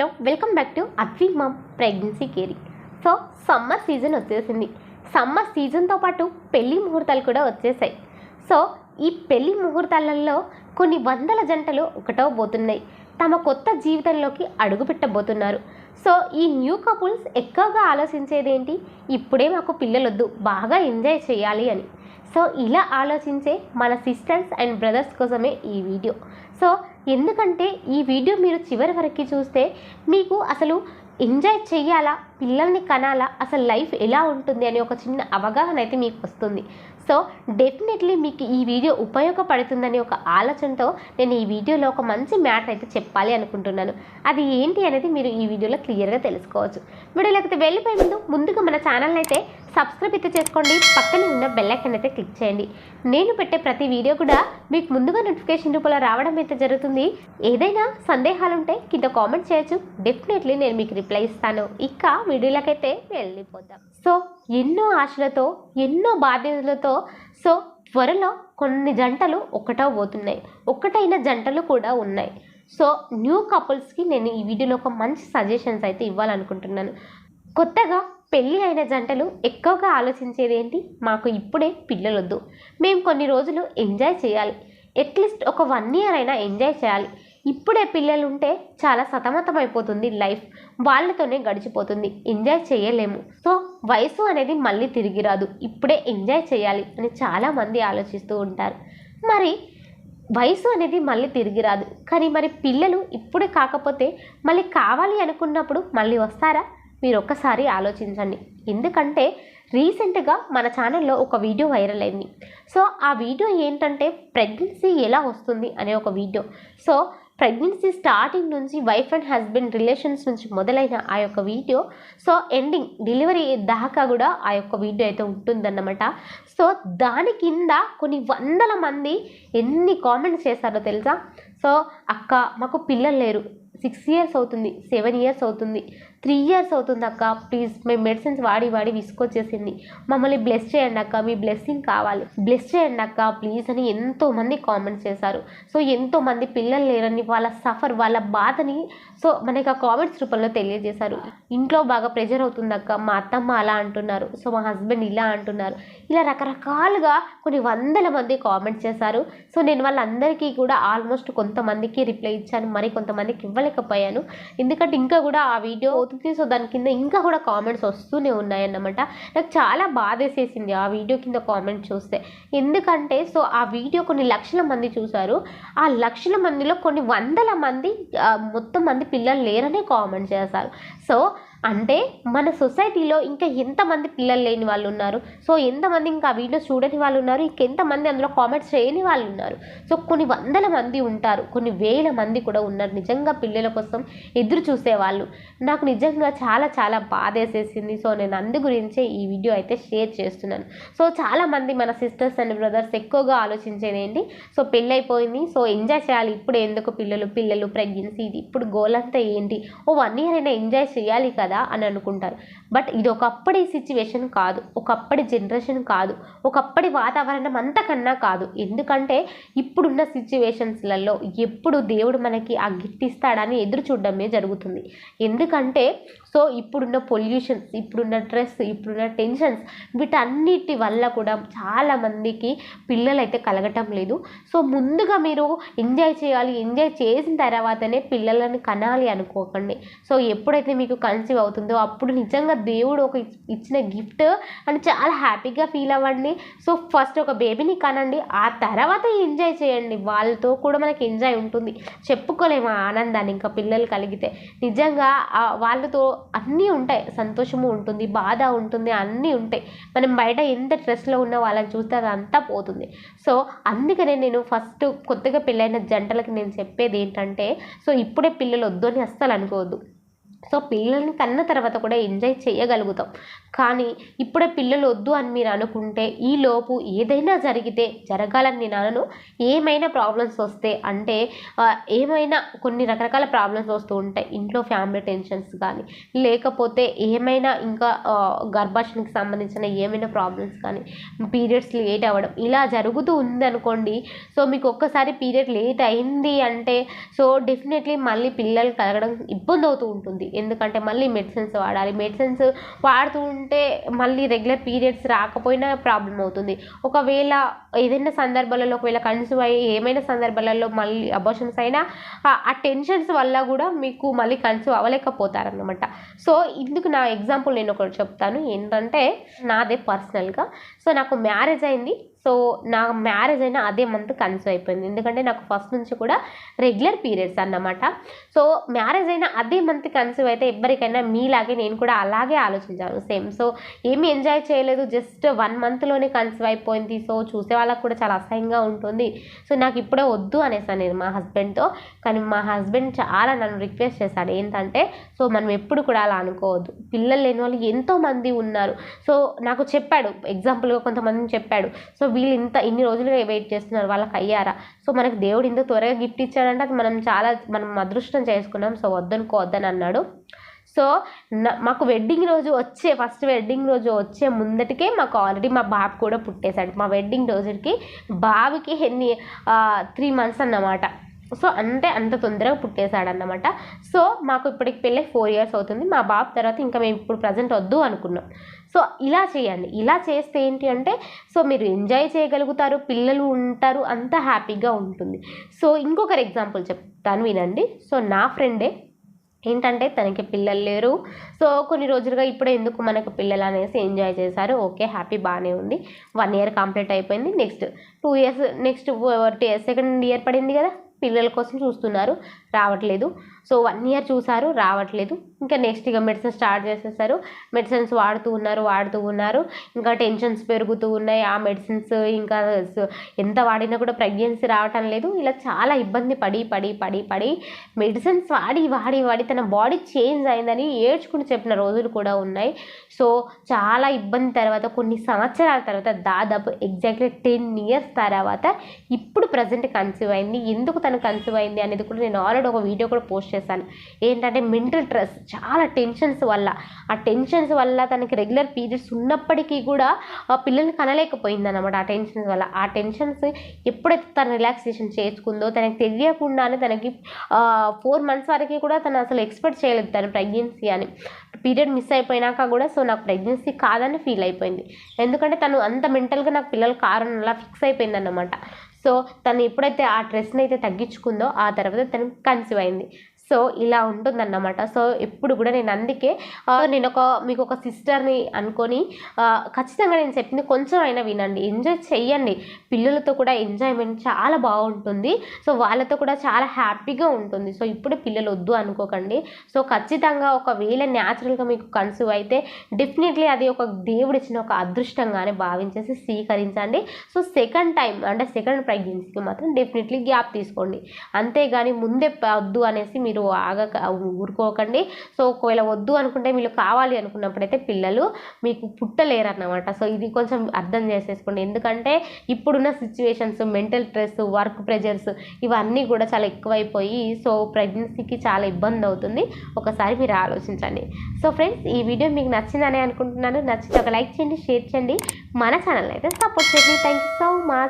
Hello welcome back to Advi mom pregnancy caring so summer season వచ్చేసింది. Summer సీజన్తో పాటు పెళ్ళి ముహూర్తాలు కూడా వచ్చేసాయి. సో ఈ పెళ్ళి ముహూర్తాలలో కొన్ని వందల జంటలు ఒకటో పోతున్నాయి తమ కొత్త జీవితంలోకి అడుగు పెట్టబోతున్నారు సో ఈ న్యూ కపుల్స్ ఎక్కువగా ఆలోచించేది ఏంటి ఇప్పుడే మాకు పిల్లలొద్దు బాగా ఎంజాయ్ చేయాలి అని. సో ఇలా ఆలోచించే మన సిస్టర్స్ అండ్ బ్రదర్స్ కోసమే ఈ వీడియో. సో ఎందుకంటే ఈ వీడియో మీరు చివరి వరకు చూస్తే మీకు అసలు ఎంజాయ్ చేయాలా పిల్లల్ని కనాలా అసలు లైఫ్ ఎలా ఉంటుంది అని ఒక చిన్న అవగాహన అయితే మీకు వస్తుంది. సో డెఫినెట్లీ మీకు ఈ వీడియో ఉపయోగపడుతుందని ఒక ఆలోచనతో నేను ఈ వీడియోలో ఒక మంచి మ్యాటర్ అయితే చెప్పాలి అనుకుంటున్నాను. అది ఏంటి అనేది మీరు ఈ వీడియోలో క్లియర్గా తెలుసుకోవచ్చు. వీడియోలోకి వెళ్ళిపోయే ముందు ముందుగా మన ఛానల్ అయితే సబ్స్క్రైబ్ అయితే చేసుకోండి. పక్కనే ఉన్న బెల్లైకన్ అయితే క్లిక్ చేయండి. నేను పెట్టే ప్రతి వీడియో కూడా మీకు ముందుగా నోటిఫికేషన్ రూపంలో రావడం అయితే జరుగుతుంది. ఏదైనా సందేహాలు ఉంటే కింద కామెంట్ చేయొచ్చు. డెఫినెట్లీ నేను మీకు రిప్లై ఇస్తాను. ఇక వీడియోలకైతే వెళ్ళిపోతాం సో ఎన్నో ఆశలతో ఎన్నో బాధ్యతలతో సో త్వరలో కొన్ని జంటలు ఒకటో పోతున్నాయి. ఒకటైన జంటలు కూడా ఉన్నాయి. సో న్యూ కపుల్స్కి నేను ఈ వీడియోలో ఒక మంచి సజెషన్స్ అయితే ఇవ్వాలనుకుంటున్నాను. కొత్తగా పెళ్ళి అయిన జంటలు ఎక్కువగా ఆలోచించేది ఏంటి మాకు ఇప్పుడే పిల్లలొద్దు. మేము కొన్ని రోజులు ఎంజాయ్ చేయాలి. అట్లీస్ట్ ఒక వన్ ఇయర్ అయినా ఎంజాయ్ చేయాలి. ఇప్పుడే పిల్లలు ఉంటే చాలా సతమతం అయిపోతుంది లైఫ్. వాళ్ళతోనే గడిచిపోతుంది. ఎంజాయ్ చేయలేము. సో వయసు అనేది మళ్ళీ తిరిగి రాదు. ఇప్పుడే ఎంజాయ్ చేయాలి అని చాలామంది ఆలోచిస్తూ ఉంటారు. మరి వయసు అనేది మళ్ళీ తిరిగి రాదు. కానీ మరి పిల్లలు ఇప్పుడే కాకపోతే మళ్ళీ కావాలి అనుకున్నప్పుడు మళ్ళీ వస్తారా? మీరు ఒక్కసారి ఆలోచించండి. ఎందుకంటే రీసెంట్గా మన ఛానల్లో ఒక వీడియో వైరల్ అయింది. సో ఆ వీడియో ఏంటంటే ప్రెగ్నెన్సీ ఎలా వస్తుంది అనే ఒక వీడియో. సో ప్రెగ్నెన్సీ స్టార్టింగ్ నుంచి వైఫ్ అండ్ హస్బెండ్ రిలేషన్స్ నుంచి మొదలైన ఆ యొక్క వీడియో సో ఎండింగ్ డెలివరీ దాకా కూడా ఆ యొక్క వీడియో అయితే ఉంటుందన్నమాట. సో దాని కింద కొన్ని వందల మంది ఎన్ని కామెంట్స్ చేశారో తెలుసా? సో అక్క మాకు పిల్లలు లేరు. సిక్స్ ఇయర్స్ అవుతుంది సెవెన్ ఇయర్స్ అవుతుంది. త్రీ ఇయర్స్ అవుతుంది అక్క. ప్లీజ్ మేము మెడిసిన్స్ వాడి వాడి విసుకొచ్చేసింది. మమ్మల్ని బ్లెస్ చేయండి అక్క. మీ బ్లెస్సింగ్ కావాలి. బ్లెస్ చేయండి అక్క. ప్లీజ్ అని ఎంతోమంది కామెంట్స్ చేశారు. సో ఎంతోమంది పిల్లలు లేరని వాళ్ళ సఫర్ వాళ్ళ బాధని సో మనకి ఆ కామెంట్స్ రూపంలో తెలియజేశారు. ఇంట్లో బాగా ప్రెజర్ అవుతుంది అక్క. మా అత్తమ్మ అలా అంటున్నారు. సో మా హస్బెండ్ ఇలా అంటున్నారు. ఇలా రకరకాలుగా కొన్ని వందల మంది కామెంట్స్ చేశారు. సో నేను వాళ్ళందరికీ కూడా ఆల్మోస్ట్ కొంతమందికి రిప్లై ఇచ్చాను. మరి కొంతమందికి ఇవ్వలేకపోయాను. ఎందుకంటే ఇంకా కూడా ఆ వీడియో అవుతుంది. సో దాని కింద ఇంకా కూడా కామెంట్స్ వస్తూనే ఉన్నాయన్నమాట. నాకు చాలా బాధేసేసింది ఆ వీడియో కింద కామెంట్ చూస్తే. ఎందుకంటే సో ఆ వీడియో కొన్ని లక్షల మంది చూశారు. ఆ లక్షల మందిలో కొన్ని వందల మంది మొత్తం మంది పిల్లలు లేరనే కామెంట్ చేశారు. సో అంటే మన సొసైటీలో ఇంకా ఎంతమంది పిల్లలు లేని వాళ్ళు ఉన్నారు? సో ఎంతమంది ఇంకా ఆ వీడియో చూడని వాళ్ళు ఉన్నారు? ఇంకెంతమంది అందులో కామెంట్స్ చేయని వాళ్ళు ఉన్నారు? సో కొన్ని వందల మంది ఉంటారు. కొన్ని వేల మంది కూడా ఉన్నారు. నిజంగా పిల్లల కోసం ఎదురు చూసేవాళ్ళు నాకు నిజంగా చాలా చాలా బాధ వేసేసింది సో నేను అందు గురించే ఈ వీడియో అయితే షేర్ చేస్తున్నాను. సో చాలామంది మన సిస్టర్స్ అండ్ బ్రదర్స్ ఎక్కువగా ఆలోచించేదేంటి సో పెళ్ళైపోయింది. సో ఎంజాయ్ చేయాలి. ఇప్పుడు ఎందుకు పిల్లలు? పిల్లలు ప్రెగ్నెన్సీ. ఇది ఇప్పుడు గోల్ అంతా ఏంటి? ఓ వన్ ఇయర్ అయినా ఎంజాయ్ చేయాలి కదా. అని అనుకుంటారు. బట్ ఇది ఒకప్పటి సిచ్యువేషన్ కాదు. ఒకప్పటి జనరేషన్ కాదు. ఒకప్పటి వాతావరణం అంతకన్నా కాదు. ఎందుకంటే ఇప్పుడున్న సిచ్యువేషన్స్లలో ఎప్పుడు దేవుడు మనకి ఆ గిఫ్ట్ ఇస్తాడని ఎదురు చూడడమే జరుగుతుంది. ఎందుకంటే సో ఇప్పుడున్న పొల్యూషన్స్ ఇప్పుడున్న స్ట్రెస్ ఇప్పుడున్న టెన్షన్స్ వీటన్నిటి వల్ల కూడా చాలా మందికి పిల్లలు అయితే కలగటం లేదు. సో ముందుగా మీరు ఎంజాయ్ చేయాలి ఎంజాయ్ చేసిన తర్వాతనే పిల్లలను కనాలి అనుకోకండి. సో ఎప్పుడైతే మీకు కన్సీవ్ అవుతుందో అప్పుడు నిజంగా దేవుడు ఒక ఇచ్చిన గిఫ్ట్ అని చాలా హ్యాపీగా ఫీల్ అవ్వండి. సో ఫస్ట్ ఒక బేబీని కనండి ఆ తర్వాత ఎంజాయ్ చేయండి. వాళ్ళతో కూడా మనకి ఎంజాయ్ ఉంటుంది. చెప్పుకోలేము ఆనందాన్ని ఇంకా పిల్లలు కలిగితే. నిజంగా వాళ్ళతో అన్నీ ఉంటాయి. సంతోషము ఉంటుంది బాధ ఉంటుంది అన్నీ ఉంటాయి. మనం బయట ఎంత స్ట్రెస్లో ఉన్న వాళ్ళని చూస్తే అదంతా పోతుంది. సో అందుకనే నేను ఫస్ట్ కొత్తగా పెళ్ళైన జంటలకు నేను చెప్పేది ఏంటంటే సో ఇప్పుడే పిల్లలు వద్దు అని అస్సలు అనుకోవద్దు. సో పిల్లల్ని కన్న తర్వాత కూడా ఎంజాయ్ చేయగలుగుతాం. కానీ ఇప్పుడే పిల్లలు వద్దు అని మీరు అనుకుంటే ఈ లోపు ఏదైనా జరిగితే జరగాలని నేను అనను. ఏమైనా ప్రాబ్లమ్స్ వస్తే అంటే ఏమైనా కొన్ని రకరకాల ప్రాబ్లమ్స్ వస్తూ ఉంటాయి. ఇంట్లో ఫ్యామిలీ టెన్షన్స్ కానీ లేకపోతే ఏమైనా ఇంకా ఆ, గర్భాషణకి సంబంధించిన ఏమైనా ప్రాబ్లమ్స్ కానీ పీరియడ్స్ లేట్ అవ్వడం ఇలా జరుగుతూ ఉందనుకోండి సో మీకు ఒక్కసారి పీరియడ్ లేట్ అయింది అంటే సో డెఫినెట్లీ మళ్ళీ పిల్లలు కలగడం ఇబ్బంది అవుతూ ఉంటుంది. ఎందుకంటే మళ్ళీ మెడిసిన్స్ వాడాలి. మెడిసిన్స్ వాడుతూ ఉంటే మళ్ళీ రెగ్యులర్ పీరియడ్స్ రాకపోయినా ప్రాబ్లం అవుతుంది. ఒకవేళ ఏదైనా సందర్భాలలో ఒకవేళ కన్సీవ్ అయ్యి ఏమైనా సందర్భాలలో మళ్ళీ అబోషన్స్ అయినా ఆ- టెన్షన్స్ వల్ల కూడా మీకు మళ్ళీ కన్సీవ్ అవ్వలేకపోతారనమాట సో ఇందుకు నా ఎగ్జాంపుల్ నేను ఒకటి చెప్తాను. ఏంటంటే నాదే పర్సనల్గా సో నాకు మ్యారేజ్ అయింది. సో నా మ్యారేజ్ అయినా అదే మంత్ కన్సీవ్ అయిపోయింది. ఎందుకంటే నాకు ఫస్ట్ నుంచి కూడా రెగ్యులర్ పీరియడ్స్ అన్నమాట. సో మ్యారేజ్ అయినా అదే మంత్ కన్సీవ్ అయితే ఎవరికైనా మీలాగే నేను కూడా అలాగే ఆలోచించాను. సేమ్. సో ఏమి ఎంజాయ్ చేయలేదు. జస్ట్ వన్ మంత్లోనే కన్సీవ్ అయిపోయింది. సో చూసే వాళ్ళకి కూడా చాలా అసహ్యంగా ఉంటుంది. సో నాకు ఇప్పుడే వద్దు అనేసాను నేను మా హస్బెండ్తో. కానీ మా హస్బెండ్ చాలా నన్ను రిక్వెస్ట్ చేశాడు. ఏంటంటే సో మనం ఎప్పుడు కూడా అలా అనుకోవద్దు. పిల్లలు లేని వాళ్ళు ఎంతోమంది ఉన్నారు. సో నాకు చెప్పాడు. ఎగ్జాంపుల్గా కొంతమందిని చెప్పాడు. సో వీళ్ళు ఇంత ఇన్ని రోజులుగా వెయిట్ చేస్తున్నారు వాళ్ళకి అయ్యారా? సో మనకు దేవుడు ఇంత త్వరగా గిఫ్ట్ ఇచ్చాడంటే అది మనం చాలా మనం అదృష్టం చేసుకున్నాం. సో వద్దనుకోవద్దని అన్నాడు సో మాకు వెడ్డింగ్ రోజు వచ్చే ఫస్ట్ వెడ్డింగ్ రోజు వచ్చే ముందటికే మాకు ఆల్రెడీ మా బాబు కూడా పుట్టేశాడు. మా వెడ్డింగ్ రోజుకి బాబుకి ఎన్ని త్రీ మంత్స్ అన్నమాట. సో అంటే అంత తొందరగా పుట్టేశాడన్నమాట. సో మాకు ఇప్పటికి పెళ్ళి ఫోర్ ఇయర్స్ అవుతుంది. మా బాబు తర్వాత ఇంకా మేము ఇప్పుడు ప్రజెంట్ వద్దు అనుకున్నాం. సో ఇలా చేయండి. ఇలా చేస్తే ఏంటి అంటే సో మీరు ఎంజాయ్ చేయగలుగుతారు పిల్లలు ఉంటారు అంతా హ్యాపీగా ఉంటుంది. సో ఇంకొకరు ఎగ్జాంపుల్ చెప్తాను వినండి. సో నా ఫ్రెండే ఏంటంటే తనకి పిల్లలు లేరు. సో కొన్ని రోజులుగా ఇప్పుడే ఎందుకు మనకు పిల్లలు అనేసి ఎంజాయ్ చేశారు. ఓకే హ్యాపీ బాగానే ఉంది. వన్ ఇయర్ కంప్లీట్ అయిపోయింది. Next two years next second year పడింది కదా. పిల్లల కోసం చూస్తున్నారు. రావట్లేదు. సో వన్ ఇయర్ చూసారు రావట్లేదు. ఇంకా నెక్స్ట్ ఇక మెడిసిన్ స్టార్ట్ చేసేసారు. మెడిసిన్స్ వాడుతూ ఉన్నారు వాడుతూ ఉన్నారు. ఇంకా టెన్షన్స్ పెరుగుతూ ఉన్నాయి. ఆ మెడిసిన్స్ ఇంకా ఎంత వాడినా కూడా ప్రెగ్నెన్సీ రావటం లేదు. ఇలా చాలా ఇబ్బంది పడి పడి పడి పడి మెడిసిన్స్ వాడి వాడి వాడి తన బాడీ చేంజ్ అయిందని ఏడ్చుకుని చెప్పిన రోజులు కూడా ఉన్నాయి. సో చాలా ఇబ్బంది తర్వాత కొన్ని సంవత్సరాల తర్వాత దాదాపు ఎగ్జాక్ట్లీ టెన్ ఇయర్స్ తర్వాత ఇప్పుడు ప్రజెంట్ కన్సీవ్ అయింది. ఎందుకు తను కన్సీవ్ అయింది అనేది కూడా నేను ఆల్రెడీ ఒక వీడియో కూడా పోస్ట్ చేశాను. ఏంటంటే మెంటల్ స్ట్రెస్ చాలా టెన్షన్స్ వల్ల. ఆ టెన్షన్స్ వల్ల తనకి రెగ్యులర్ పీరియడ్స్ ఉన్నప్పటికీ కూడా ఆ పిల్లల్ని కనలేకపోయింది అనమాట ఆ టెన్షన్స్ వల్ల. ఆ టెన్షన్స్ ఎప్పుడైతే తను రిలాక్సేషన్ చేసుకుందో తనకి తెలియకుండానే తనకి ఫోర్ మంత్స్ వరకు కూడా తను అసలు ఎక్స్పెక్ట్ చేయలేదు తను ప్రెగ్నెన్సీ అని. పీరియడ్ మిస్ అయిపోయినాక కూడా సో నాకు ప్రెగ్నెన్సీ కాదని ఫీల్ అయిపోయింది. ఎందుకంటే తను అంత మెంటల్గా నాకు పిల్లలు కారణం అలా ఫిక్స్ అయిపోయింది అనమాట సో తను ఎప్పుడైతే ఆ స్ట్రెస్ని అయితే తగ్గించుకుందో ఆ తర్వాత తను కన్సీవ్ అయింది. సో ఇలా ఉంటుందన్నమాట. సో ఎప్పుడు కూడా నేను అందుకే నేను ఒక మీకు ఒక సిస్టర్ని అనుకొని ఖచ్చితంగా నేను చెప్పింది కొంచెం అయినా వినండి. ఎంజాయ్ చెయ్యండి. పిల్లలతో కూడా ఎంజాయ్మెంట్ చాలా బాగుంటుంది. సో వాళ్ళతో కూడా చాలా హ్యాపీగా ఉంటుంది. సో ఇప్పుడు పిల్లలు వద్దు అనుకోకండి. సో ఖచ్చితంగా ఒకవేళ న్యాచురల్గా మీకు కన్సీవ్ అయితే డెఫినెట్లీ అది ఒక దేవుడు ఇచ్చిన ఒక అదృష్టంగానే భావించేసి స్వీకరించండి. సో సెకండ్ టైం అంటే సెకండ్ ప్రెగ్నెన్సీకి మాత్రం డెఫినెట్లీ గ్యాప్ తీసుకోండి. అంతేగాని ముందే వద్దు అనేసి మీరు మీరు ఆగక ఊరుకోకండి. సో ఒకవేళ వద్దు అనుకుంటే మీరు కావాలి అనుకున్నప్పుడైతే పిల్లలు మీకు పుట్టలేరు అన్నమాట సో ఇది కొంచెం అర్థం చేసేసుకోండి. ఎందుకంటే ఇప్పుడున్న situations mental stress work pressures ఇవన్నీ కూడా చాలా ఎక్కువైపోయి సో ప్రెగ్నెన్సీకి చాలా ఇబ్బంది అవుతుంది. ఒకసారి మీరు ఆలోచించండి. సో ఫ్రెండ్స్ ఈ వీడియో మీకు నచ్చిందని అనుకుంటున్నాను. నచ్చితే ఒక లైక్ చేయండి షేర్ చేయండి. మన ఛానల్ అయితే సపోర్ట్ చేయండి. Thank you so much.